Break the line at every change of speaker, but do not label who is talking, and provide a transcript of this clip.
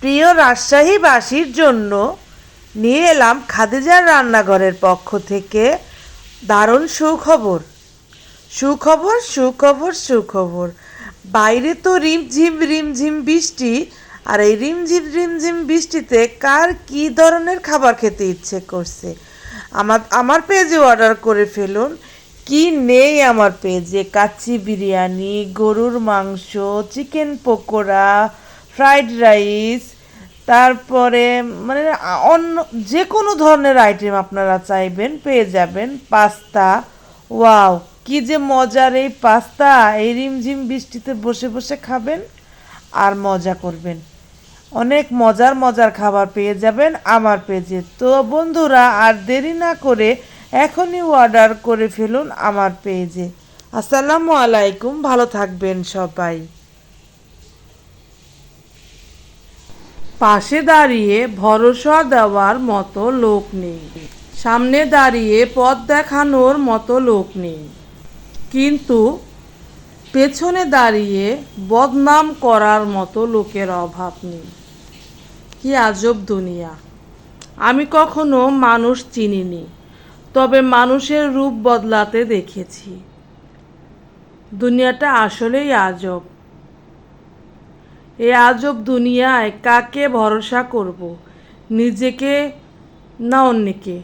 প্রিয় রাজশাহীবাসীর জন্য নিয়ে এলাম খাদিজার রান্নাঘরের পক্ষ থেকে দারুণ সুখবর। সুখবর সুখবর সুখবর। বাইরে তো রিমঝিম রিমঝিম বৃষ্টি। আর এই রিমঝিম রিমঝিম বৃষ্টিতে কার কি ধরনের খাবার খেতে ইচ্ছে করছে? আমার আমার পেজে অর্ডার করে ফেলুন। কি নেই আমার পেজে কাচ্চি বিরিয়ানি, গরুর মাংস চিকেন পকোড়া ফ্রাইড রাইস, তারপরে মানে অন্য যে কোনো ধরনের আইটেম আপনারা চাইবেন, পেয়ে যাবেন। পাস্তা, ওয়াও, কি যে মজার এই পাস্তা! এই রিমঝিম বৃষ্টিতে বসে বসে খাবেন আর মজা করবেন। অনেক মজার মজার খাবার পেয়ে যাবেন আমার পেজে। তো বন্ধুরা, আর দেরি না করে এখনই অর্ডার করে ফেলুন আমার পেজে। আসসালামু আলাইকুম, ভালো থাকবেন সবাই। পাশে দাঁড়িয়ে ভরসা দেওয়ার মতো লোক নেই। সামনে দাঁড়িয়ে পথ দেখানোর মতো লোক নেই। কিন্তু পেছনে দাঁড়িয়ে বদনাম করার মতো লোকের অভাব নেই। কি আজব দুনিয়া। আমি কখনো মানুষ চিনিনি, তবে মানুষের রূপ বদলাতে দেখেছি। দুনিয়াটা আসলেই আজব। এই আজব দুনিয়ায় কাকে ভরসা করব? নিজেকে না অন্যকে?